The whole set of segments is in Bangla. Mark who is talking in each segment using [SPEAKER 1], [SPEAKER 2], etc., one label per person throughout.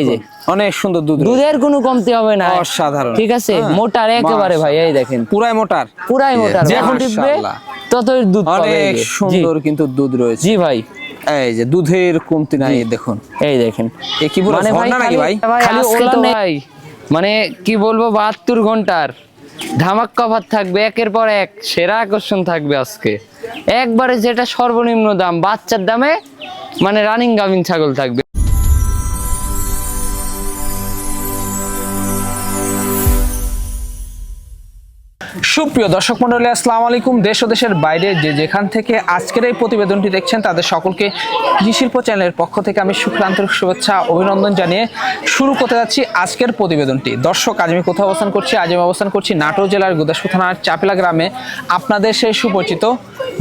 [SPEAKER 1] এই যে
[SPEAKER 2] অনেক সুন্দর দুধ
[SPEAKER 1] দুধের কোনো কমতি হবে না।
[SPEAKER 2] অসাধারণ।
[SPEAKER 1] ঠিক আছে?
[SPEAKER 2] হ্যাঁ।
[SPEAKER 1] মোটার একেবারে ভাই এই দেখেন।
[SPEAKER 2] পুরাই মোটার।
[SPEAKER 1] পুরাই মোটার। যখন টিপবে ততই দুধ পাবে।
[SPEAKER 2] অনেক সুন্দর কিন্তু দুধ রয়েছে।
[SPEAKER 1] জি ভাই।
[SPEAKER 2] এই যে দুধের কমতি নাই দেখুন।
[SPEAKER 1] এই দেখেন।
[SPEAKER 2] এ কি পুরো
[SPEAKER 1] মানে
[SPEAKER 2] ঝর্ণা নাকি ভাই?
[SPEAKER 1] খালি- খালি ওলা নেই।
[SPEAKER 3] ভাই মানে কি বলব বাহাত্তর ঘণ্টার ধামাক কভার থাকবে একের পর এক। সেরা আকর্ষণ থাকবে আজকে। একবারে যেটা সর্বনিম্ন দাম বাচ্চার দামে মানে রানিং গাভিন ছাগল থাকবে।
[SPEAKER 2] সুপ্রিয় দর্শক মন্ডলী আসসালামু আলাইকুম। দেশ ও দেশের বাইরে যে যেখান থেকে আজকের এই প্রতিবেদনটি দেখছেন, তাদের সকলকে কৃষি শিল্প চ্যানেলের পক্ষ থেকে আমি শুক্রান্তরিক শুভেচ্ছা, অভিনন্দন জানিয়ে শুরু করতে যাচ্ছি আজকের প্রতিবেদনটি। দর্শক, আজ আমি কোথাও অবস্থান করছি? আজ আমি অবস্থান করছি নাটোর জেলার গুদাসপুর থানার চাপিলা গ্রামে। আপনাদের সেই সুপরিচিত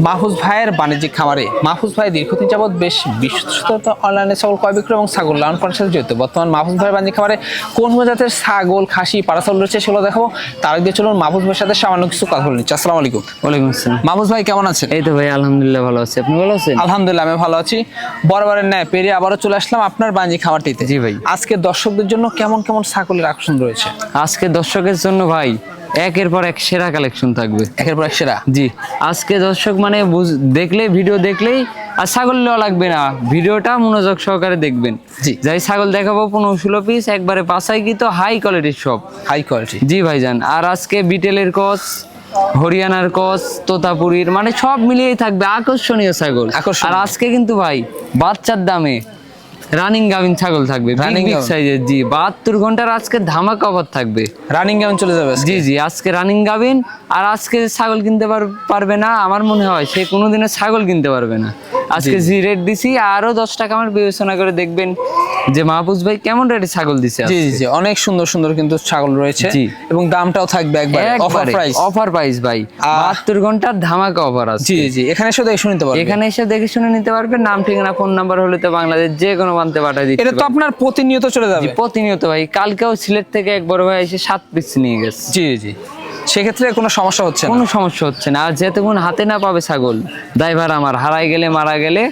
[SPEAKER 2] মাহফুজ ভাইয়ের বাণিজ্যিক খামারে। মাহফুজ ভাই, দীর্ঘদিন যাবৎ বেশ বিশ্বস্ত অনলাইনে ছাগল ক্রয় বিক্রয় এবং ছাগল লালন করার সাথে জড়িত। বর্তমান মাহফুজ ভাইয়ের বাণিজ্যিক খামারে কোন জাতের ছাগল, খাসি পাড়া রয়েছে সেগুলো দেখাবো। তার আগে চলুন মাহফুজ ভাইয়ের সাথে সামান্য কিছু কথা বলে নিচ্ছি আসসালামু আলাইকুম।
[SPEAKER 3] ওয়ালাইকুম আসসালাম।
[SPEAKER 2] মাহফুজ ভাই কেমন আছেন?
[SPEAKER 3] এই তো ভাই আলহামদুলিল্লাহ ভালো আছি। আপনি ভালো আছেন?
[SPEAKER 2] আলহামদুলিল্লাহ আমি ভালো আছি। বরাবরের ন্যায় পেরিয়ে আবারও চলে আসলাম আপনার বাঞ্জি খামারটিতে
[SPEAKER 3] জি ভাই।
[SPEAKER 2] আজকে দর্শকদের জন্য কেমন কেমন ছাগলের আকর্ষণ রয়েছে?
[SPEAKER 3] আজকে দর্শকের জন্য ভাই একের পর এক সেরা কালেকশন থাকবে।
[SPEAKER 2] একের পর এক সেরা।
[SPEAKER 3] জি। আজকে দর্শক মানে দেখলে ভিডিও দেখলেই আর ছাগল নেওয়া লাগবে না। ভিডিওটা মনোযোগ সহকারে দেখবেন।
[SPEAKER 2] জি।
[SPEAKER 3] যাই ছাগল দেখাবো পনেরো ষোলো পিস একবারে পাশাই কি তো হাই কোয়ালিটির সব
[SPEAKER 2] হাই কোয়ালিটি
[SPEAKER 3] জি ভাইজান আর আজকে বিটেলের কস হরিয়ানার কস তোতাপুরীর মানে সব মিলিয়েই থাকবে। আকর্ষণীয় ছাগল। আর আজকে কিন্তু ভাই বাচ্চার দামে রানিং গাভিন ছাগল থাকবে।
[SPEAKER 2] রানিং
[SPEAKER 3] বিগ সাইজের জি। বাহাত্তর ঘণ্টার আজকে ধামাকা অফার থাকবে।
[SPEAKER 2] রানিং গাবিন চলে যাবে
[SPEAKER 3] জি জি আজকে রানিং গাবিন আর আজকে ছাগল কিনতে পার- পারবে না আমার মনে হয় সে কোনোদিনও ছাগল কিনতে পারবে না। আজকে জি। রেট দিছি আরও দশ টাকা আমার বিবেচনা করে দেখবেন। যে মাহফুজ ভাই কেমন রেটে ছাগল দিছে
[SPEAKER 2] জি জি জি। অনেক সুন্দর সুন্দর কিন্তু ছাগল রয়েছে।
[SPEAKER 3] জি।
[SPEAKER 2] এবং দামটাও থাকবে একবার। অফার প্রাইস
[SPEAKER 3] অফার প্রাইস ভাই। বাহাত্তর ঘণ্টার ধামাকা অফার আছে।
[SPEAKER 2] জি জি এখানে এসে দেখে শুনতে পারবেন
[SPEAKER 3] এখানে এসে দেখে শুনে নিতে পারবেন নাম ঠিকানা ফোন নাম্বার হলে তো বাংলাদেশ যে কোনো প্রান্তে পাঠিয়ে দিতে
[SPEAKER 2] এটা তো আপনার প্রতিনিয়ত চলে যাবে।
[SPEAKER 3] প্রতিনিয়ত ভাই। কালকেও সিলেট থেকে এক বড় ভাই এসে সাত পিস নিয়ে গেছে।
[SPEAKER 2] জি জি। সেক্ষেত্রে কোনো সমস্যা হচ্ছে না।
[SPEAKER 3] কোনো সমস্যা হচ্ছে না। আর যেতক্ষণ হাতে না পাবে ছাগল ড্রাইভার আমার হারাই গেলে মারা গেলে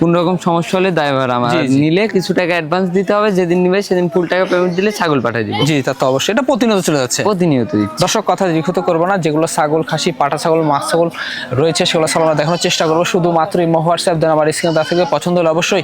[SPEAKER 3] কোন রকম সমস্যা হলে ড্রাইভার আমার। নিলে কিছু টাকা অ্যাডভান্স দিতে হবে যেদিন নিবে সেদিন ফুল টাকা পেমেন্ট দিলে ছাগল পাঠিয়ে দিব।
[SPEAKER 2] জি তা তো অবশ্যই। এটা প্রতিনিয়ত চলে যাচ্ছে।
[SPEAKER 3] প্রতিনিয়ত।
[SPEAKER 2] দর্শক কথা লিখিত করব না। যেগুলো ছাগল খাসি পাটা ছাগল মাছ ছাগল রয়েছে সেগুলো ছাগল আমরা দেখানোর চেষ্টা করব। শুধুমাত্র এই হোয়াটসঅ্যাপ দেন আমার স্ক্রিনে তা থেকে পছন্দ হলে অবশ্যই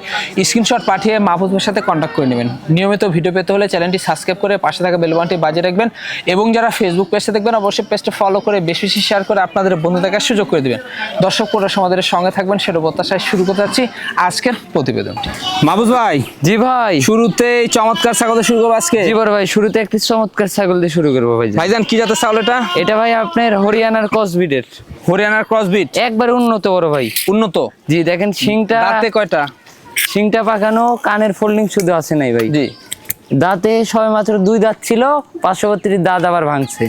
[SPEAKER 2] স্ক্রিনশট পাঠিয়ে মাহফুজের সাথে কন্ট্যাক্ট করে নেবেন। নিয়মিত ভিডিও পেতে হলে চ্যানেলটি সাবস্ক্রাইব করে পাশে থাকা বেলবানটি বাজিয়ে রাখবেন। এবং যারা ফেসবুক পেজে দেখবেন অবশ্যই পেজটা ফলো করে বেশি বেশি শেয়ার করে আপনাদের বন্ধু দেখার সুযোগ করে দেবেন। দর্শক পুরো সমাজের সঙ্গে থাকবেন সেটা প্রত্যাশায় শুরু করতে যাচ্ছি। আজকের প্রতিবেদনটি। মাহফুজ ভাই
[SPEAKER 3] জি ভাই।
[SPEAKER 2] শুরুতে চমৎকার ছাগল শুরু করব আজকে।
[SPEAKER 3] জি বড় ভাই শুরুতে একটি চমৎকার ছাগল দিয়ে শুরু করব ভাই
[SPEAKER 2] ভাইজান কি জাতের ছাগল এটা?
[SPEAKER 3] এটা ভাই আপনার হরিয়ানার কসবিটের
[SPEAKER 2] হরিয়ানার ক্রসবিট
[SPEAKER 3] একবার উন্নত বড় ভাই।
[SPEAKER 2] উন্নত?
[SPEAKER 3] জি দেখেন শিংটা
[SPEAKER 2] দাঁতে কয়টা?
[SPEAKER 3] শিংটা পাকানো কানের ফোল্ডিং শুধু আছে নাই ভাই।
[SPEAKER 2] জি।
[SPEAKER 3] দাঁতে সবে মাত্র দুই দাঁত ছিল পার্শ্ববর্তী দাঁত আবার ভাঙছে।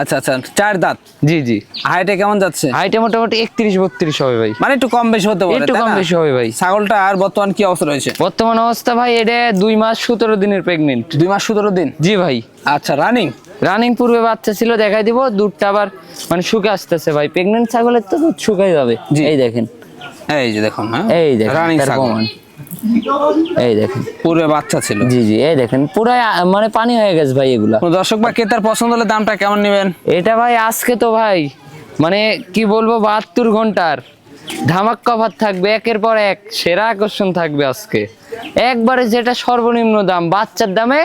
[SPEAKER 2] আচ্ছা আচ্ছা। চার দাঁত?
[SPEAKER 3] জি জি।
[SPEAKER 2] হাইটে কেমন যাচ্ছে?
[SPEAKER 3] হাইটে মোটামুটি একত্রিশ বত্রিশ হবে ভাই।
[SPEAKER 2] মানে একটু কম বেশি হতে পারে
[SPEAKER 3] একটু কম বেশি হবে ভাই।
[SPEAKER 2] ছাগলটা আর বর্তমান কি অবস্থা রয়েছে?
[SPEAKER 3] বর্তমান অবস্থা ভাই এটা দুই মাস সতেরো দিনের প্রেগনেন্ট
[SPEAKER 2] দুই মাস সতেরো দিন?
[SPEAKER 3] জি ভাই।
[SPEAKER 2] আচ্ছা রানিং
[SPEAKER 3] রানিং পূর্বে বাচ্চা ছিল দেখাই দিব দুধটা আবার মানে শুকে আসতেছে ভাই। প্রেগনেন্ট ছাগলের তো দুধ শুকাই যাবে।
[SPEAKER 2] জি।
[SPEAKER 3] এই দেখেন।
[SPEAKER 2] এই যে দেখুন হ্যাঁ।
[SPEAKER 3] এই দেখেন
[SPEAKER 2] রানিং ছাগল।
[SPEAKER 3] এই দেখেন।
[SPEAKER 2] পুরো বাচ্চা ছিল।
[SPEAKER 3] জি জি এই দেখেন পুরো মানে পানি হয়ে গেছে ভাই এগুলা।
[SPEAKER 2] দর্শক বা ক্রেতার পছন্দ হলে দামটা কেমন নেবেন?
[SPEAKER 3] এটা ভাই আজকে তো ভাই মানে কি বলব বাহাত্তর ঘণ্টার। ধামাক কভার থাকবে একের পর এক সেরা আকর্ষণ থাকবে আজকে। একবারে যেটা সর্বনিম্ন দাম বাচ্চার দামে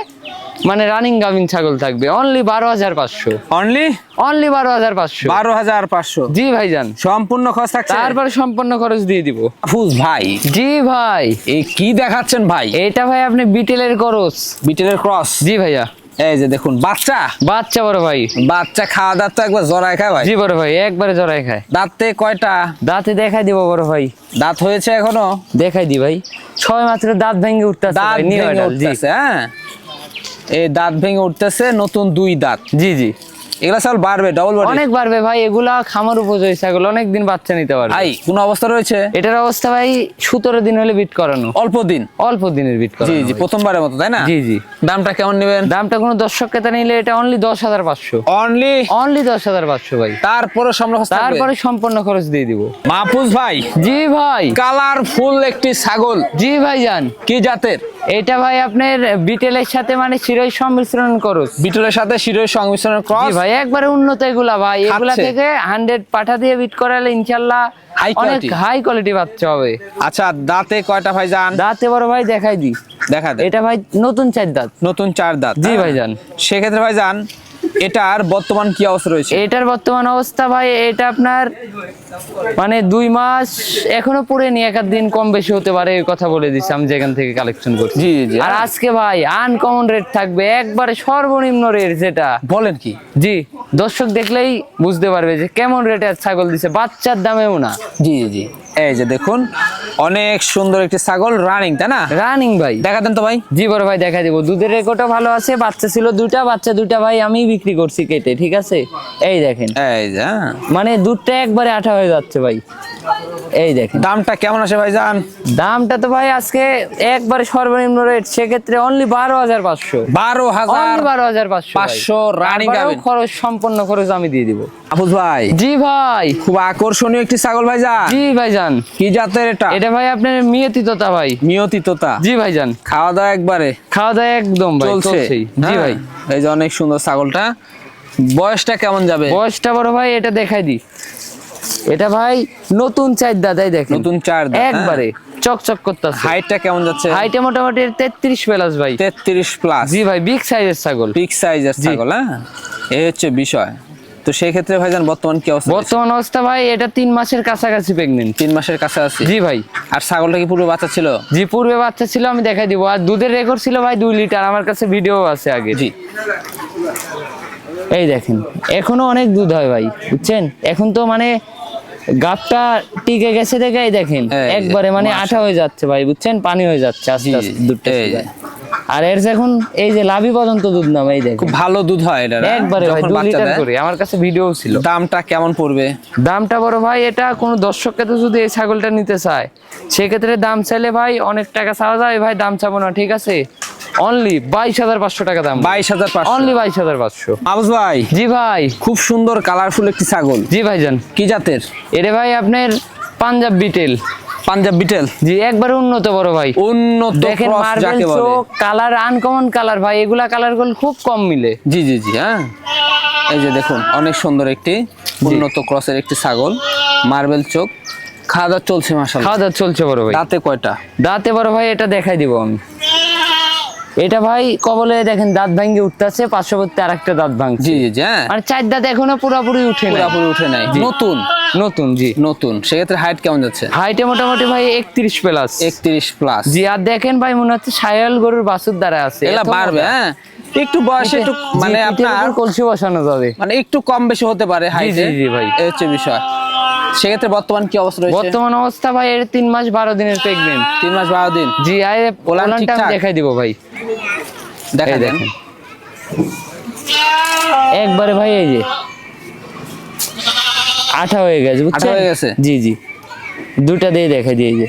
[SPEAKER 3] মানে রানিং গাভিন ছাগল থাকবে। অনলি বারো হাজার পাঁচশো।
[SPEAKER 2] অনলি
[SPEAKER 3] অনলি বারো হাজার পাঁচশো।
[SPEAKER 2] বারো হাজার পাঁচশো।
[SPEAKER 3] জি ভাইজান।
[SPEAKER 2] সম্পূর্ণ খরচ থাকছে?
[SPEAKER 3] তারপরে সম্পূর্ণ খরচ দিয়ে দিব।
[SPEAKER 2] ফুজ ভাই।
[SPEAKER 3] জি ভাই।
[SPEAKER 2] এই কি দেখাচ্ছেন ভাই?
[SPEAKER 3] এটা ভাই আপনি বিটেলের খরচ
[SPEAKER 2] বিটেলের ক্রস?
[SPEAKER 3] জি ভাইয়া।
[SPEAKER 2] এই যে দেখুন বাচ্চা?
[SPEAKER 3] বাচ্চা বড় ভাই।
[SPEAKER 2] বাচ্চা খাওয়া দাওয়া তো একবার জড়ায় খায় ভাই।
[SPEAKER 3] জি বড় ভাই একবারে জড়াই খায়।
[SPEAKER 2] দাঁতে কয়টা?
[SPEAKER 3] দাঁতে দেখাই দিব বড় ভাই।
[SPEAKER 2] দাঁত হয়েছে এখনও?
[SPEAKER 3] দেখাই দি ভাই। ছয় মাত্র দাঁত ভেঙে উঠতেছে
[SPEAKER 2] দাঁত
[SPEAKER 3] ভাই,
[SPEAKER 2] ভেঙে উঠতেছে হ্যাঁ। এই দাঁত ভেঙে উঠতেছে নতুন দুই দাঁত।
[SPEAKER 3] জি জি।
[SPEAKER 2] এগুলা সব বাড়বে ডবল বডি
[SPEAKER 3] অনেক বাড়বে ভাই এগুলা খামার উপযোগী ছাগল অনেক দিন বাচ্চা নিতে পারবে।
[SPEAKER 2] ভাই কোন অবস্থা রয়েছে?
[SPEAKER 3] এটার অবস্থা ভাই সতেরো দিন হলে বিট করানো।
[SPEAKER 2] অল্প দিন?
[SPEAKER 3] অল্প দিনের বিট
[SPEAKER 2] জি
[SPEAKER 3] করানো
[SPEAKER 2] জি
[SPEAKER 3] ভাই।
[SPEAKER 2] প্রথমবারের মতো তাই না?
[SPEAKER 3] জি জি।
[SPEAKER 2] দামটা কেমন নেবেন?
[SPEAKER 3] দামটা কোনো দর্শক ক্রেতা নিলে এটা অনলি দশ হাজার পাঁচশো।
[SPEAKER 2] অনলি
[SPEAKER 3] অনলি দশ হাজার পাঁচশো ভাই।
[SPEAKER 2] তারপরে সম্ভব
[SPEAKER 3] তারপরে সম্পূর্ণ খরচ দিয়ে দিব।
[SPEAKER 2] মাহফুজ ভাই
[SPEAKER 3] জি ভাই।
[SPEAKER 2] কালারফুল একটি ছাগল।
[SPEAKER 3] জি ভাই যান
[SPEAKER 2] কি জাতের?
[SPEAKER 3] এটা ভাই আপনার বিটেলের সাথে মানে শিরোই সংমিশ্রণ করস।
[SPEAKER 2] বিটেলের সাথে শিরোর সংমিশ্রণের
[SPEAKER 3] জি
[SPEAKER 2] ক্রস
[SPEAKER 3] ভাই একবারে উন্নত এগুলা ভাই। এগুলা থেকে হান্ড্রেড পাঠা দিয়ে বিট করালে ইনশাল্লাহ
[SPEAKER 2] High
[SPEAKER 3] অনেক হাই কোয়ালিটি বাচ্চা হবে।
[SPEAKER 2] আচ্ছা দাঁতে কয়টা ভাই জান?
[SPEAKER 3] দাঁতে বড় ভাই দেখাই দি।
[SPEAKER 2] দেখা দে
[SPEAKER 3] এটা ভাই নতুন চার দাঁত।
[SPEAKER 2] নতুন চার দাঁত।
[SPEAKER 3] জি
[SPEAKER 2] ভাই
[SPEAKER 3] জান।
[SPEAKER 2] সেক্ষেত্রে ভাই যান এটার বর্তমান কি অবস্থা রয়েছে?
[SPEAKER 3] এটার বর্তমান অবস্থা ভাই এটা আপনার মানে দুই মাস এখনও পুরে নি এক দিন কম বেশি হতে পারে এই কথা বলে দিছি আমি যেখান থেকে কালেকশন করছি।
[SPEAKER 2] জি, জি, জি।
[SPEAKER 3] আর আজকে ভাই আনকমন রেট থাকবে একবারে সর্বনিম্ন রেট যেটা।
[SPEAKER 2] বলেন কি?
[SPEAKER 3] জি দর্শক দেখলেই বুঝতে পারবে যে কেমন রেটের ছাগল দিছে বাচ্চার দামেও না।
[SPEAKER 2] জি জি। এই যে দেখুন অনেক সুন্দর একটি ছাগল রানিং তাই না?
[SPEAKER 3] রানিং ভাই।
[SPEAKER 2] দেখা দেন তো ভাই।
[SPEAKER 3] জি বড় ভাই দেখা দিব। দুধের রেকর্ডও ভালো আছে বাচ্চা ছিল দুইটা বাচ্চা দুইটা ভাই আমি বিক্রি করছি কেটে ঠিক আছে? এই দেখেন।
[SPEAKER 2] এই যে হ্যাঁ।
[SPEAKER 3] মানে দুধটা একবারে আঠা হয়ে যাচ্ছে ভাই। এই দেখেন।
[SPEAKER 2] দামটা কেমন আসে ভাই যান
[SPEAKER 3] দামটা তো ভাই আজকে একবারে সর্বনিম্ন রেট সেক্ষেত্রে অনলি বারো হাজার পাঁচশো।
[SPEAKER 2] বারো হাজার
[SPEAKER 3] বারো হাজার পাঁচশো
[SPEAKER 2] পাঁচশো
[SPEAKER 3] তারপরেও খরচ সম্পূর্ণ খরচ আমি দিয়ে দিব।
[SPEAKER 2] আফুজ ভাই।
[SPEAKER 3] জি ভাই।
[SPEAKER 2] খুব আকর্ষণীয় একটি ছাগল ভাই যান
[SPEAKER 3] জি ভাইজান
[SPEAKER 2] কি জাতের এটা?
[SPEAKER 3] এটা ভাই আপনার মিয়তি তোতা ভাই।
[SPEAKER 2] নিয়তি তোতা?
[SPEAKER 3] জি ভাইজান।
[SPEAKER 2] খাওয়া দাওয়া একবারে?
[SPEAKER 3] খাওয়া দাওয়া একদম ভাই
[SPEAKER 2] চলছে?
[SPEAKER 3] জি
[SPEAKER 2] হ্যাঁ।
[SPEAKER 3] ভাই।
[SPEAKER 2] এই যে অনেক সুন্দর ছাগলটা। বয়সটা কেমন যাবে?
[SPEAKER 3] বয়সটা বড় ভাই এটা দেখাই দি। এটা ভাই নতুন চার দাদাই দেখেন।
[SPEAKER 2] নতুন চার হ্যাঁ।
[SPEAKER 3] একবারে চকচক করতেছে।
[SPEAKER 2] হাইটটা কেমন যাচ্ছে?
[SPEAKER 3] হাইটে মোটামুটি তেত্রিশ প্লাস ভাই।
[SPEAKER 2] তেত্রিশ প্লাস।
[SPEAKER 3] জি ভাই বিগ সাইজের ছাগল।
[SPEAKER 2] বিগ সাইজের। ছাগল হ্যাঁ? এই হচ্ছে বিষয়। তো সেই ক্ষেত্রে ভাইজান বর্তমান কি অবস্থা?
[SPEAKER 3] বর্তমান অবস্থা ভাই এটা তিন মাসের কাছাকাছি প্রেগনেন্ট
[SPEAKER 2] তিন মাসের কাছে আছে
[SPEAKER 3] জি ভাই।
[SPEAKER 2] আর ছাগলটা কি পুরো বাচ্চা ছিল?
[SPEAKER 3] জি পূর্বে বাচ্চা ছিল আমি দেখাই দিব। আর দুধের রেকর্ড ছিল ভাই দুই লিটার আমার কাছে ভিডিও আছে আগে।
[SPEAKER 2] জি।
[SPEAKER 3] এই দেখেন এখনও অনেক দুধ হয় ভাই বুঝছেন? এখন তো মানে গাবটা টিকে গেছে দেখে এই দেখেন একবারে মানে আঠা হয়ে যাচ্ছে ভাই বুঝছেন? পানি হয়ে যাচ্ছে আস্তে আস্তে দুধটা। আর এর যে এখন এই যে লাভি পর্যন্ত দুধ নাম এই দেখেন।
[SPEAKER 2] খুব ভালো দুধ হয় এটা
[SPEAKER 3] একবারে ভাই
[SPEAKER 2] যখন
[SPEAKER 3] দু
[SPEAKER 2] বাচ্চা
[SPEAKER 3] লিটার
[SPEAKER 2] দেয়।
[SPEAKER 3] করে আমার কাছে ভিডিও ছিল।
[SPEAKER 2] দামটা কেমন পড়বে?
[SPEAKER 3] দামটা বড় ভাই এটা কোনো দর্শককে তো যদি এই ছাগলটা নিতে চায় সেক্ষেত্রে দাম চাইলে ভাই অনেক টাকা চাওয়া যায়। ভাই দাম চাবো না ঠিক আছে? অনলি বাইশ হাজার পাঁচশো টাকা দাম।
[SPEAKER 2] বাইশ হাজার
[SPEAKER 3] অনলি বাইশ হাজার পাঁচশো।
[SPEAKER 2] আবুজ ভাই
[SPEAKER 3] জি ভাই।
[SPEAKER 2] খুব সুন্দর কালারফুল একটি ছাগল।
[SPEAKER 3] জি ভাইজান।
[SPEAKER 2] কি জাতের?
[SPEAKER 3] এটা ভাই আপনার পাঞ্জাব বিটেল।
[SPEAKER 2] পাঞ্জাব বিটেল?
[SPEAKER 3] জি একবার উন্নত বড় ভাই।
[SPEAKER 2] উন্নত
[SPEAKER 3] দেখেন মার্বেল চোখ কালার আনকমন কালার ভাই এগুলা কালারগুলো খুব কম মিলে।
[SPEAKER 2] জি জি জি হ্যাঁ। এই যে দেখুন অনেক সুন্দর একটি উন্নত ক্রসের একটি ছাগল মার্বেল চোখ। খাওয়া দাওয়া চলছে মাসাল
[SPEAKER 3] খাওয়া দাওয়া চলছে বড় ভাই।
[SPEAKER 2] দাঁতে কয়টা?
[SPEAKER 3] দাঁতে বড় ভাই এটা দেখাই দিব আমি। এটা ভাই কবলে দেখেন দাঁত ভাঙ্গি উঠতেছে পার্শ্ববর্তী আর একটা দাঁত ভাঙছে।
[SPEAKER 2] জি জি হ্যাঁ।
[SPEAKER 3] মানে চার দাঁত এখনও পুরোপুরি উঠে না
[SPEAKER 2] পুরাপুরি উঠে নাই। নতুন?
[SPEAKER 3] নতুন জি।
[SPEAKER 2] নতুন। সেক্ষেত্রে হাইট কেমন যাচ্ছে?
[SPEAKER 3] হাইটে মোটামুটি ভাই একত্রিশ প্লাস
[SPEAKER 2] একত্রিশ প্লাস
[SPEAKER 3] জি আর দেখেন ভাই মনে হচ্ছে সায়াল গরুর বাছুর দ্বারা আছে। এত
[SPEAKER 2] বাড়বে হ্যাঁ। একটু বয়সে একটু মানে আপনার
[SPEAKER 3] কলসি বসানো যাবে।
[SPEAKER 2] মানে একটু কম বেশি হতে পারে হাইটে
[SPEAKER 3] জি, জি, ভাই।
[SPEAKER 2] এই হচ্ছে বিষয়। সেক্ষেত্রে বর্তমান কি অবস্থা রয়েছে?
[SPEAKER 3] বর্তমান অবস্থা ভাই এর তিন মাস বারো দিনের প্রেগনেন্ট
[SPEAKER 2] তিন মাস বারো দিন।
[SPEAKER 3] জি
[SPEAKER 2] ওলান
[SPEAKER 3] ওলানটা দেখাই দিব ভাই।
[SPEAKER 2] দেখা
[SPEAKER 3] দেখেন। একবারে ভাই এই যে। আঠা হয়ে গেছে বুঝছেন?
[SPEAKER 2] হয়ে গেছে?
[SPEAKER 3] জি জি। দুটা দিয়ে দেখাই দিয়ে যে।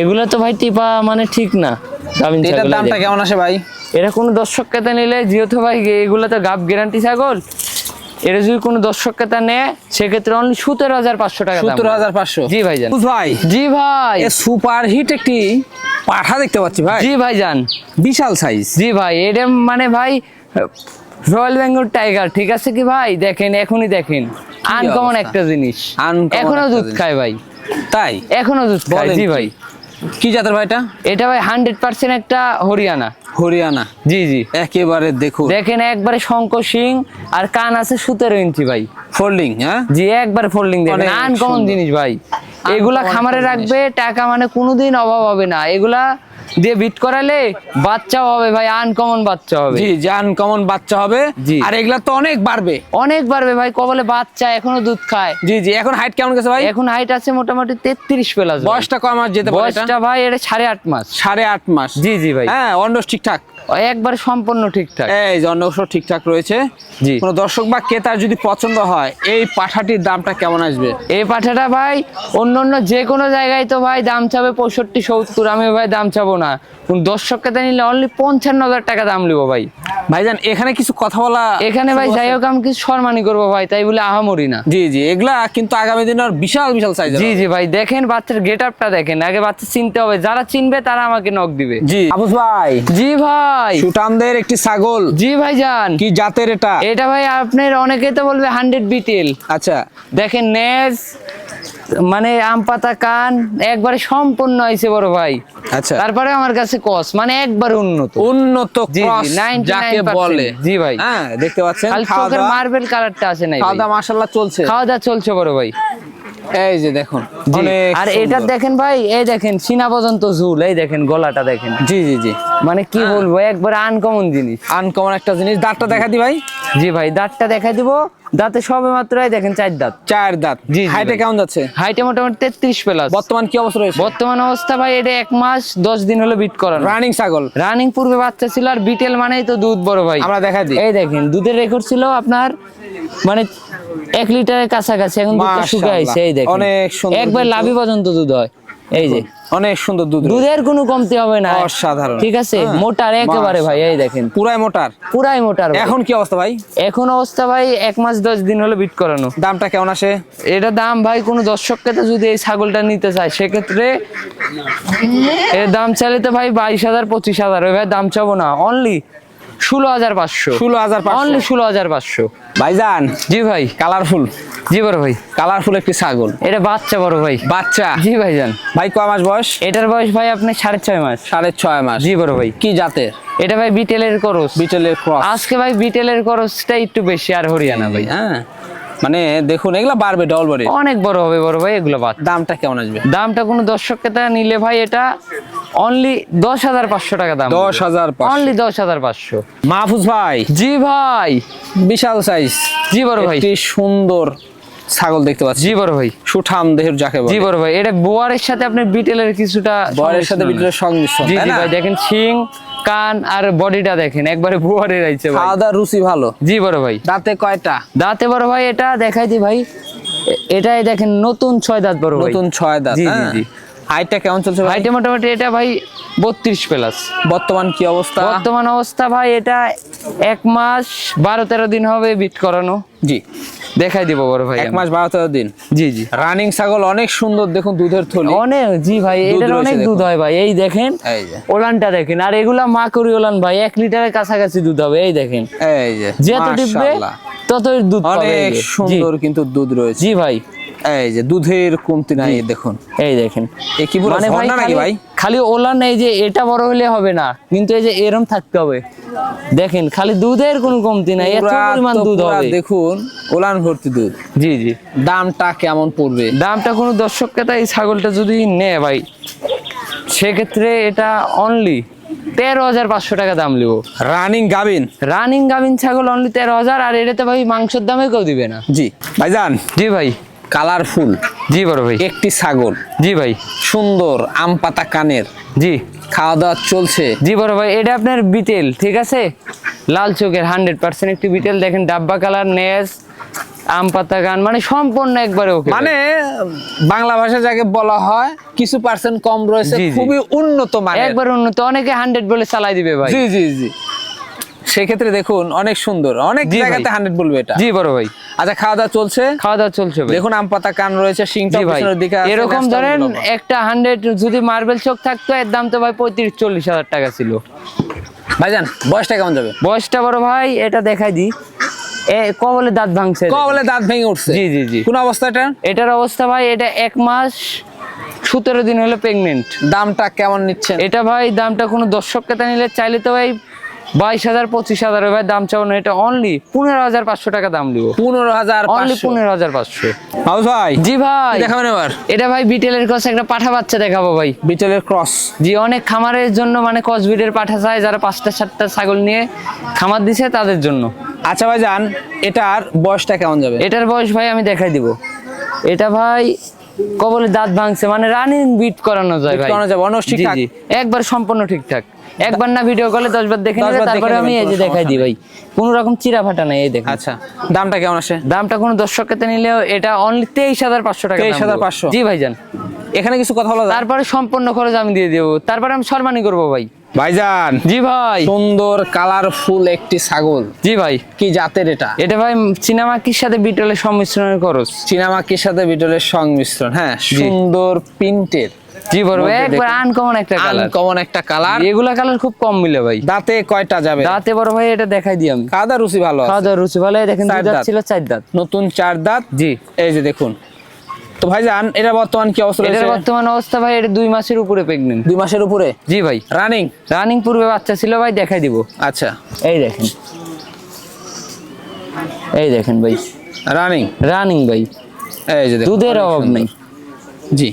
[SPEAKER 3] এগুলা তো ভাই টিপা মানে ঠিক না ছাগলের
[SPEAKER 2] দামটা কেমন আসে ভাই?
[SPEAKER 3] এটা কোনো দর্শক কেতা নিলে যেহেতু ভাই এগুলো তো গাব গ্যারান্টি ছাগল এটা যদি কোনো দর্শক কেতা নেয় সেক্ষেত্রে অনলি সতেরো হাজার পাঁচশো টাকা দাম।
[SPEAKER 2] সত্তর হাজার পাঁচশো।
[SPEAKER 3] জি ভাইজান।
[SPEAKER 2] ভাই।
[SPEAKER 3] জি ভাই।
[SPEAKER 2] এ সুপার হিট একটি পাঠা দেখতে পাচ্ছি ভাই।
[SPEAKER 3] জি ভাই যান
[SPEAKER 2] বিশাল সাইজ
[SPEAKER 3] জি ভাই এটা মানে ভাই রয়্যাল বেঙ্গল টাইগার ঠিক আছে কি ভাই? দেখেন এখনই দেখেন। আনকমন একটা জিনিস।
[SPEAKER 2] এখনও
[SPEAKER 3] দুধ খায় ভাই।
[SPEAKER 2] তাই?
[SPEAKER 3] এখনও দুধ খায় জি ভাই।
[SPEAKER 2] কি জাতের ভাইটা
[SPEAKER 3] এটা? ভাই হান্ড্রেড পার্সেন্ট একটা হরিয়ানা।
[SPEAKER 2] হরিয়ানা।
[SPEAKER 3] জি জি।
[SPEAKER 2] একেবারে দেখুন।
[SPEAKER 3] দেখেন একবারে শঙ্খ সিং আর কান আছে সতেরো ইঞ্চি ভাই।
[SPEAKER 2] ফোল্ডিং হ্যাঁ?
[SPEAKER 3] জি একবার ফোল্ডিং দেখেন। আনকমন জিনিস ভাই। এগুলা খামারে রাখবে টাকা মানে কোনোদিন অভাব হবে না। এগুলা দিয়ে বিট করালে বাচ্চাও হবে ভাই আনকমন বাচ্চা হবে।
[SPEAKER 2] জি জান কমন বাচ্চা হবে। আর এগুলা তো অনেক বাড়বে।
[SPEAKER 3] অনেক বাড়বে ভাই কবলে বাচ্চা এখনও দুধ খায়।
[SPEAKER 2] জি জি এখন হাইট কেমন গেছে ভাই?
[SPEAKER 3] এখন হাইট আছে মোটামুটি তেত্রিশ প্লাস
[SPEAKER 2] বয়সটা কম আর যেতে পারে
[SPEAKER 3] বয়সটা ভাই এটা সাড়ে আট মাস।
[SPEAKER 2] সাড়ে আট মাস।
[SPEAKER 3] জি জি ভাই।
[SPEAKER 2] হ্যাঁ অন্ড ঠিকঠাক।
[SPEAKER 3] একবার সম্পূর্ণ ঠিকঠাক।
[SPEAKER 2] এই যে অন্যসব ঠিকঠাক রয়েছে।
[SPEAKER 3] জি।
[SPEAKER 2] কোনো দর্শক বা ক্রেতার যদি পছন্দ হয় এই পাঠাটির দামটা কেমন আসবে?
[SPEAKER 3] এই পাঠাটা ভাই অন্য অন্য যে কোনো জায়গায় তো ভাই দাম চাবে পঁয়ষট্টি সত্তর। আমি ভাই দাম চাবো না। কোন দর্শক নিলে অনলি পঞ্চান্ন হাজার টাকা দাম লিবো ভাই।
[SPEAKER 2] ভাইজান এখানে কিছু কথা বলা
[SPEAKER 3] এখানে ভাই যাই হোক আমি কিছু সম্মানই করব ভাই তাই বলে আহামরি না।
[SPEAKER 2] জি জি এগুলা কিন্তু আগামী দিনে আর বিশাল বিশাল সাইজ
[SPEAKER 3] জি জি ভাই দেখেন বাচ্চার গেট আপটা দেখেন আগে বাচ্চা চিনতে হবে যারা চিনবে তারা আমাকে নক দিবে।
[SPEAKER 2] জি। আবুস ভাই।
[SPEAKER 3] জি ভাই।
[SPEAKER 2] সুটামদের একটি ছাগল।
[SPEAKER 3] জি ভাই যান
[SPEAKER 2] কি জাতের এটা?
[SPEAKER 3] এটা ভাই আপনার অনেকেই তো বলবে হান্ড্রেড বিটেল
[SPEAKER 2] আচ্ছা।
[SPEAKER 3] দেখেন নেজ মানে আম পাতা কান একবারে সম্পূর্ণ হয়েছে বড় ভাই।
[SPEAKER 2] আচ্ছা।
[SPEAKER 3] তারপরে আমার কাছে কস মানে একবার উন্নত।
[SPEAKER 2] উন্নত ক্রস যাকে বলে।
[SPEAKER 3] জি ভাই।
[SPEAKER 2] হ্যাঁ দেখতে পাচ্ছেন খাওয়া
[SPEAKER 3] মার্বেল কালারটা আছে নাই
[SPEAKER 2] খাওয়া। দাওয়া মাশাআল্লাহ চলছে।
[SPEAKER 3] খাওয়া দাওয়া চলছে বড় ভাই।
[SPEAKER 2] এই যে দেখুন
[SPEAKER 3] আর এটা দেখেন ভাই এই দেখেন সিনা পর্যন্ত ঝুল এই দেখেন গলাটা দেখেন।
[SPEAKER 2] জি জি জি।
[SPEAKER 3] মানে কি বলব একবার আনকমন জিনিস।
[SPEAKER 2] আনকমন একটা জিনিস। দাঁতটা দেখা দি ভাই।
[SPEAKER 3] জি ভাই দাঁতটা দেখাই দিব। দাঁতে সবে মাত্রই দেখেন চার দাঁত।
[SPEAKER 2] চার দাঁত।
[SPEAKER 3] জি, জি
[SPEAKER 2] হাইটে কেমন যাচ্ছে?
[SPEAKER 3] হাইটে মোটামুটি তেত্রিশ প্লাস
[SPEAKER 2] বর্তমান কি অবস্থা রয়েছে?
[SPEAKER 3] বর্তমান অবস্থা ভাই এটা এক মাস দশ দিন হলো বিট করানো।
[SPEAKER 2] রানিং ছাগল।
[SPEAKER 3] রানিং পূর্বে বাচ্চা ছিল আর বিটেল মানেই তো দুধ বড় ভাই।
[SPEAKER 2] আমরা দেখা দিই।
[SPEAKER 3] এই দেখেন দুধের রেকর্ড ছিল আপনার মানে এক লিটারের কাছাকাছি এখন। শুকায় আছে এই দেখেন।
[SPEAKER 2] অনেক সুন্দর
[SPEAKER 3] একবার লাভি পর্যন্ত দুধ হয় এই যে।
[SPEAKER 2] অনেক সুন্দর দুধ
[SPEAKER 3] দুধের কোনো কমতি হবে না।
[SPEAKER 2] অসাধারণ।
[SPEAKER 3] ঠিক আছে?
[SPEAKER 2] হ্যাঁ।
[SPEAKER 3] মোটার একেবারে ভাই এই দেখেন।
[SPEAKER 2] পুরাই মোটার।
[SPEAKER 3] পুরাই মোটার
[SPEAKER 2] এখন কি অবস্থা ভাই?
[SPEAKER 3] এখন অবস্থা ভাই এক মাস দশ দিন হলো বিট করানো।
[SPEAKER 2] দামটা কেমন আসে?
[SPEAKER 3] এটা দাম ভাই কোনো দর্শককে তো যদি এই ছাগলটা নিতে চায় সেক্ষেত্রে এর দাম চাইলে তো ভাই বাইশ হাজার পঁচিশ হাজার ওই ভাই দাম চাবো না। অনলি ষোলো হাজার পাঁচশো।
[SPEAKER 2] 16,500
[SPEAKER 3] অনলি ষোলো হাজার পাঁচশো।
[SPEAKER 2] ভাইজান
[SPEAKER 3] জি ভাই।
[SPEAKER 2] কালারফুল।
[SPEAKER 3] জি বড় ভাই।
[SPEAKER 2] কালারফুল একটি ছাগল।
[SPEAKER 3] এটা বাচ্চা বড় ভাই।
[SPEAKER 2] বাচ্চা।
[SPEAKER 3] জি ভাই যান
[SPEAKER 2] ভাই কয় মাস বয়স?
[SPEAKER 3] এটার বয়স ভাই আপনি সাড়ে ছয় মাস।
[SPEAKER 2] সাড়ে ছয় মাস।
[SPEAKER 3] জি বড় ভাই।
[SPEAKER 2] কি জাতের?
[SPEAKER 3] এটা ভাই বিটেলের করস।
[SPEAKER 2] বিটেলের ক্রস।
[SPEAKER 3] আজকে ভাই বিটেলের করসটা একটু বেশি আর হরিয়ানা ভাই।
[SPEAKER 2] হ্যাঁ। মানে দেখুন এগুলা বাড়বে ডবল বাড়বে
[SPEAKER 3] অনেক বড় হবে বড় ভাই এগুলো
[SPEAKER 2] দামটা কেমন আসবে?
[SPEAKER 3] দামটা কোনো দর্শককে ক্রেতা নিলে ভাই এটা অনলি দশ হাজার পাঁচশো টাকা দাম।
[SPEAKER 2] দশ হাজার
[SPEAKER 3] অনলি দশ হাজার পাঁচশো।
[SPEAKER 2] মাহফুজ ভাই।
[SPEAKER 3] জি ভাই।
[SPEAKER 2] বিশাল সাইজ
[SPEAKER 3] জি বড় ভাই।
[SPEAKER 2] সুন্দর ছাগল দেখতে পাচ্ছি।
[SPEAKER 3] জি বড় ভাই।
[SPEAKER 2] সুঠাম দেহের যাকে
[SPEAKER 3] জি বড় ভাই। এটা বোয়ারের সাথে আপনি বিটেলের কিছুটা
[SPEAKER 2] বয়ের সাথে বিটেলের সংমিশ্রণ
[SPEAKER 3] জি জি ভাই দেখেন শিং কান আর বডিটা দেখেন। একবারে বোয়ারের আইছে ভাই।
[SPEAKER 2] খাওয়া রুচি ভালো।
[SPEAKER 3] জি বড় ভাই।
[SPEAKER 2] দাঁতে কয়টা?
[SPEAKER 3] দাঁতে বড় ভাই এটা দেখাই দি ভাই। এটাই দেখেন নতুন ছয় দাঁত বড় ভাই।
[SPEAKER 2] নতুন ছয় দাঁত
[SPEAKER 3] জি, জি,
[SPEAKER 2] হ্যাঁ?
[SPEAKER 3] জি।
[SPEAKER 2] হাইটটা কেমন চলছে
[SPEAKER 3] হাইটে মোটামুটি এটা ভাই বত্রিশ প্লাস
[SPEAKER 2] বর্তমান কি অবস্থা?
[SPEAKER 3] বর্তমান অবস্থা ভাই এটা এক মাস বারো তেরো দিন হবে বিট করানো।
[SPEAKER 2] জি।
[SPEAKER 3] দেখাই দিব বড় ভাই
[SPEAKER 2] এক মাস বারো তেরো দিন।
[SPEAKER 3] জি জি।
[SPEAKER 2] রানিং ছাগল অনেক সুন্দর দেখুন দুধের থলি।
[SPEAKER 3] অনেক জি ভাই এটার অনেক দুধ হয় ভাই এই দেখেন। ওলানটা দেখেন আর এগুলা মাকুরি ওলান ভাই এক লিটারের কাছাকাছি দুধ হবে এই দেখেন।
[SPEAKER 2] এই যে
[SPEAKER 3] যত টিপবে। ততই দুধ
[SPEAKER 2] অনেক সুন্দর কিন্তু দুধ রয়েছে।
[SPEAKER 3] জি ভাই।
[SPEAKER 2] এই যে দুধের কমতি নাই দেখুন।
[SPEAKER 3] এই দেখেন।
[SPEAKER 2] এ কি
[SPEAKER 3] মানে ভাই খালি-
[SPEAKER 2] ভাই?
[SPEAKER 3] খালি ওলান এই যে এটা বড় হলে হবে না কিন্তু এই যে এরম থাকতে হবে। দেখেন খালি দুধের কোনো কমতি নাই এত পরিমাণ দুধ হবে।
[SPEAKER 2] দেখুন ওলান ভর্তি দুধ।
[SPEAKER 3] জি জি।
[SPEAKER 2] দামটা কেমন পড়বে?
[SPEAKER 3] দামটা কোনো দর্শককে তাই ছাগলটা যদি নেয় ভাই সেক্ষেত্রে এটা অনলি তেরো হাজার পাঁচশো টাকা দাম লিব।
[SPEAKER 2] রানিং গাবিন?
[SPEAKER 3] রানিং গাভিন ছাগল অনলি তেরো হাজার আর এটাতে ভাই মাংসের দামে কেউ দিবে না।
[SPEAKER 2] জি ভাইজান।
[SPEAKER 3] জি ভাই।
[SPEAKER 2] কালারফুল।
[SPEAKER 3] জি বড় ভাই।
[SPEAKER 2] একটি ছাগল।
[SPEAKER 3] জি ভাই।
[SPEAKER 2] সুন্দর আম পাতা কানের।
[SPEAKER 3] জি।
[SPEAKER 2] খাওয়া দাওয়া চলছে।
[SPEAKER 3] জি বড় ভাই এটা আপনার বিটেল ঠিক আছে? লাল চোখের হান্ড্রেড পার্সেন্ট একটি বিটেল দেখেন ডাব্বা কালার নেস আম পাতা গান মানে সম্পূর্ণ একবারে ওকে
[SPEAKER 2] মানে বাংলা ভাষা যাকে বলা হয় কিছু পার্সেন্ট কম রয়েছে। খুবই উন্নত মানের।
[SPEAKER 3] একবার উন্নত অনেকে হান্ড্রেড বলে চালাই দিবে ভাই।
[SPEAKER 2] জি জি জি। সেক্ষেত্রে দেখুন অনেক সুন্দর। অনেক জায়গাতে হান্ড্রেড বলবে এটা।
[SPEAKER 3] জি বড় ভাই।
[SPEAKER 2] আচ্ছা খাওয়া দাওয়া চলছে?
[SPEAKER 3] খাওয়া দাওয়া চলছে
[SPEAKER 2] দেখুন আম পাতা কান রয়েছে সিংটা
[SPEAKER 3] ভাই।
[SPEAKER 2] পিছনের দিকে
[SPEAKER 3] এরকম ধরেন একটা হান্ড্রেড যদি মার্বেল চোখ থাকতো এর দাম তো ভাই পঁয়ত্রিশ চল্লিশ হাজার টাকা ছিল।
[SPEAKER 2] ভাইজান বয়সটা কেমন যাবে?
[SPEAKER 3] বয়সটা বড় ভাই এটা দেখাই দি এ কবলে দাঁত ভাঙছে
[SPEAKER 2] ক বলে দাঁত ভেঙে উঠছে?
[SPEAKER 3] জি জি জি।
[SPEAKER 2] কোন অবস্থা এটা
[SPEAKER 3] এটার অবস্থা ভাই এটা এক মাস সতেরো দিন হলো প্রেগনেন্ট
[SPEAKER 2] দামটা কেমন নিচ্ছেন?
[SPEAKER 3] এটা ভাই দামটা কোনো দর্শক কেতা নিলে চাইলে তো ভাই বাইশ হাজার পঁচিশ হাজার ভাই দাম চাও না এটা অনলি পনেরো হাজার পাঁচশো টাকা দাম দিব।
[SPEAKER 2] পনেরো হাজার
[SPEAKER 3] অনলি পনেরো হাজার পাঁচশো।
[SPEAKER 2] ভাই
[SPEAKER 3] জি ভাই।
[SPEAKER 2] দেখাবেন এবার।
[SPEAKER 3] এটা ভাই বিটেলের কাছে একটা পাঠা বাচ্চা দেখাবো ভাই।
[SPEAKER 2] বিটেলের ক্রস
[SPEAKER 3] জি অনেক খামারের জন্য মানে কসবিটের পাঠা চায় যারা পাঁচটা সাতটা ছাগল নিয়ে খামার দিছে তাদের জন্য।
[SPEAKER 2] আচ্ছা ভাইজান এটার বয়সটা কেমন যাবে?
[SPEAKER 3] এটার বয়স ভাই আমি দেখাই দিব। এটা ভাই কবলে দাঁত ভাঙছে মানে রানিং বিট করানো যায় ভাই।
[SPEAKER 2] করানো যাবে, অন্য
[SPEAKER 3] জি,
[SPEAKER 2] ঠিকঠাক?
[SPEAKER 3] একবার সম্পূর্ণ ঠিকঠাক। একবার না ভিডিও কলে দশ বার দেখে নেবে তারপরে আমি এই যে দেখাই দিই ভাই। কোনো রকম চিরা ফাটা নাই এই দেখেন।
[SPEAKER 2] আচ্ছা দামটা কেমন আসে?
[SPEAKER 3] দামটা কোনো দর্শক কেতে নিলেও এটা অনলি তেইশ হাজার পাঁচশো টাকা দাম
[SPEAKER 2] 23,500
[SPEAKER 3] জি ভাইজান।
[SPEAKER 2] এখানে কিছু কথা বলা যায়?
[SPEAKER 3] তারপরে সম্পূর্ণ খরচ আমি দিয়ে দেবো। তারপরে আমি সম্মানই করব ভাই।
[SPEAKER 2] ভাইজান
[SPEAKER 3] জি ভাই।
[SPEAKER 2] সুন্দর কালারফুল একটি ছাগল।
[SPEAKER 3] জি ভাই।
[SPEAKER 2] কি জাতের এটা?
[SPEAKER 3] এটা ভাই সিনেমাকির সাথে বিটলের সংমিশ্রণের খরচ?
[SPEAKER 2] চীনামাকির সাথে বিটলের সংমিশ্রণ হ্যাঁ সুন্দর প্রিন্টের।
[SPEAKER 3] জি বড় একবার আনকমন একটা কালার
[SPEAKER 2] আনকমন একটা কালার
[SPEAKER 3] এগুলা কালার খুব কম মিলে ভাই।
[SPEAKER 2] দাঁতে কয়টা যাবে?
[SPEAKER 3] দাঁতে বড় ভাই এটা দেখাই দিই আমি।
[SPEAKER 2] কাদা রুচি ভালো আছে।
[SPEAKER 3] দাওয়া রুচি ভালো দেখেন দুই দাঁত। ছিল চার দাঁত।
[SPEAKER 2] নতুন চার দাঁত?
[SPEAKER 3] জি।
[SPEAKER 2] এই যে দেখুন। তো ভাইজান এটা বর্তমান কি অবস্থা রয়েছে?
[SPEAKER 3] বর্তমান অবস্থা ভাই এটা দুই মাসের উপরে প্রেগনেন্ট
[SPEAKER 2] দুই মাসের উপরে?
[SPEAKER 3] জি ভাই।
[SPEAKER 2] রানিং
[SPEAKER 3] রানিং পূর্বে বাচ্চা ছিল ভাই দেখাই দিব।
[SPEAKER 2] আচ্ছা।
[SPEAKER 3] এই দেখেন। এই দেখেন ভাই।
[SPEAKER 2] রানিং
[SPEAKER 3] রানিং ভাই।
[SPEAKER 2] এই যে
[SPEAKER 3] দুধের অভাব। নেই।
[SPEAKER 2] জি।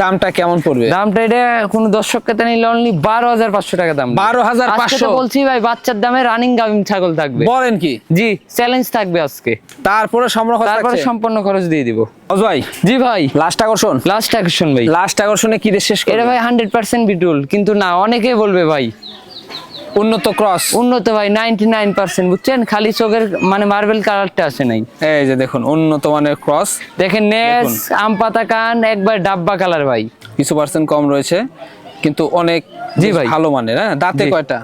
[SPEAKER 2] দামটা কেমন পড়বে?
[SPEAKER 3] দামটা এটা কোনো দর্শক কেতে নিলে অনলি বারো হাজার পাঁচশো টাকা দাম
[SPEAKER 2] 12,500
[SPEAKER 3] আজকে তো বলছি ভাই বাচ্চার দামে রানিং গাভিম ছাগল থাকবে।
[SPEAKER 2] বলেন কি?
[SPEAKER 3] জি চ্যালেঞ্জ থাকবে আজকে।
[SPEAKER 2] তারপরে
[SPEAKER 3] তারপরে সম্পূর্ণ খরচ দিয়ে দিব।
[SPEAKER 2] ভাই
[SPEAKER 3] জি ভাই।
[SPEAKER 2] লাস্ট আকর্ষণ?
[SPEAKER 3] লাস্ট অ্যাকশন ভাই।
[SPEAKER 2] লাস্ট আকর্ষণে কি দিয়ে শেষ
[SPEAKER 3] এটা ভাই হান্ড্রেড পার্সেন্ট বিটুল। কিন্তু না অনেকেই বলবে ভাই
[SPEAKER 2] উন্নত ক্রস।
[SPEAKER 3] উন্নত ভাই নাইনটি নাইন পার্সেন্ট বুঝছেন? খালি চোখের মানে মার্বেল কালারটা আসে নাই।
[SPEAKER 2] এই যে দেখুন উন্নত মানের ক্রস।
[SPEAKER 3] দেখেন নেস আম পাতা কান একবার ডাব্বা কালার ভাই।
[SPEAKER 2] কিছু পার্সেন্ট কম রয়েছে কিন্তু অনেক
[SPEAKER 3] জি ভাই।
[SPEAKER 2] ভালো মানের হ্যাঁ? দাঁতে। কয়টা?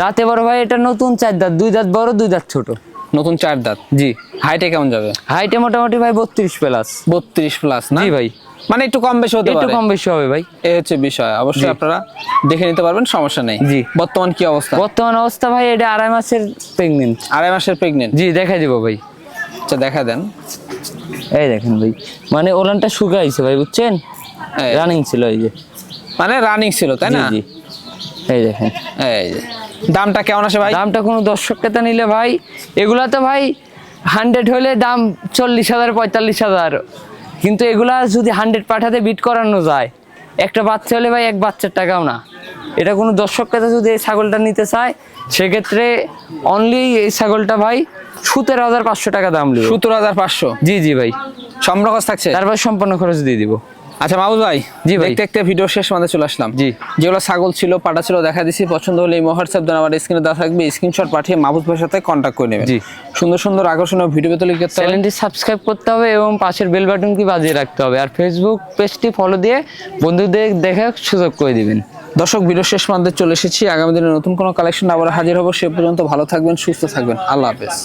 [SPEAKER 3] দাঁতে বড় ভাই এটা নতুন চার দাঁত। দুই দাঁত বড় দুই দাঁত ছোট।
[SPEAKER 2] নতুন চার দাঁত।
[SPEAKER 3] জি।
[SPEAKER 2] হাইটে কেমন যাবে?
[SPEAKER 3] হাইটে মোটামুটি ভাই বত্রিশ প্লাস
[SPEAKER 2] বত্রিশ প্লাস না?
[SPEAKER 3] জি ভাই।
[SPEAKER 2] মানে একটু কম বেশি হতে
[SPEAKER 3] একটু কম বেশি হবে ভাই।
[SPEAKER 2] এই হচ্ছে বিষয়। অবশ্যই আপনারা দেখে নিতে পারবেন সমস্যা নেই।
[SPEAKER 3] জি।
[SPEAKER 2] বর্তমান কি অবস্থা?
[SPEAKER 3] বর্তমান অবস্থা ভাই এটা আড়াই মাসের প্রেগনেন্ট
[SPEAKER 2] আড়াই মাসের প্রেগনেন্ট
[SPEAKER 3] জি দেখাই দিব ভাই।
[SPEAKER 2] আচ্ছা দেখা দেন।
[SPEAKER 3] এই দেখেন ভাই মানে ওলানটা শুকাইছে ভাই বুঝছেন। রানিং ছিল এই যে।
[SPEAKER 2] মানে রানিং ছিল তাই না?
[SPEAKER 3] জি। এই দেখেন।
[SPEAKER 2] এই যে। দামটা কেমন আসে ভাই?
[SPEAKER 3] দামটা কোনো দর্শক ক্রেতা নিলে ভাই এগুলা তো ভাই হান্ড্রেড হলে দাম চল্লিশ হাজার পঁয়তাল্লিশ হাজার। কিন্তু এগুলা যদি হান্ড্রেড পাঠাতে বিট করানো যায় একটা বাচ্চা হলে ভাই এক বাচ্চার টাকাও না। এটা কোনো দর্শক কাছে যদি এই ছাগলটা নিতে চায় সেক্ষেত্রে অনলি এই ছাগলটা ভাই সতেরো হাজার পাঁচশো টাকা দাম
[SPEAKER 2] সতেরো হাজার পাঁচশো?
[SPEAKER 3] জি জি ভাই।
[SPEAKER 2] সম্রকজ থাকছে?
[SPEAKER 3] তারপর সম্পূর্ণ খরচ দিয়ে দিব।
[SPEAKER 2] আচ্ছা মাহবুব ভাই
[SPEAKER 3] জি ভাই।
[SPEAKER 2] দেখতে দেখতে ভিডিও শেষ মাঝে চলে আসলাম।
[SPEAKER 3] জি।
[SPEAKER 2] যেগুলো ছাগল ছিল পাটা ছিল দেখা দিছি পছন্দ হলে এই হোয়াটসঅ্যাপ দেন আমার স্ক্রিনে দেওয়া থাকবে স্ক্রিনশট পাঠিয়ে মাহবুব ভাইয়ের সাথে কন্ট্যাক্ট করে নেবেন।
[SPEAKER 3] জি।
[SPEAKER 2] সুন্দর সুন্দর আকর্ষণীয় ভিডিও পেতে লিখতে হবে।
[SPEAKER 3] চ্যানেলটি সাবস্ক্রাইব করতে হবে এবং পাশের বেল বাটনটি বাজিয়ে রাখতে হবে। আর ফেসবুক পেজটি ফলো দিয়ে বন্ধুদের দেখে সুযোগ করে দিবেন।
[SPEAKER 2] দর্শক ভিডিও শেষ প্রান্তে চলে এসেছি। আগামী দিনে নতুন কোনো কালেকশন আবার হাজির হব। সে পর্যন্ত ভালো থাকবেন সুস্থ থাকবেন। আল্লাহ হাফেজ।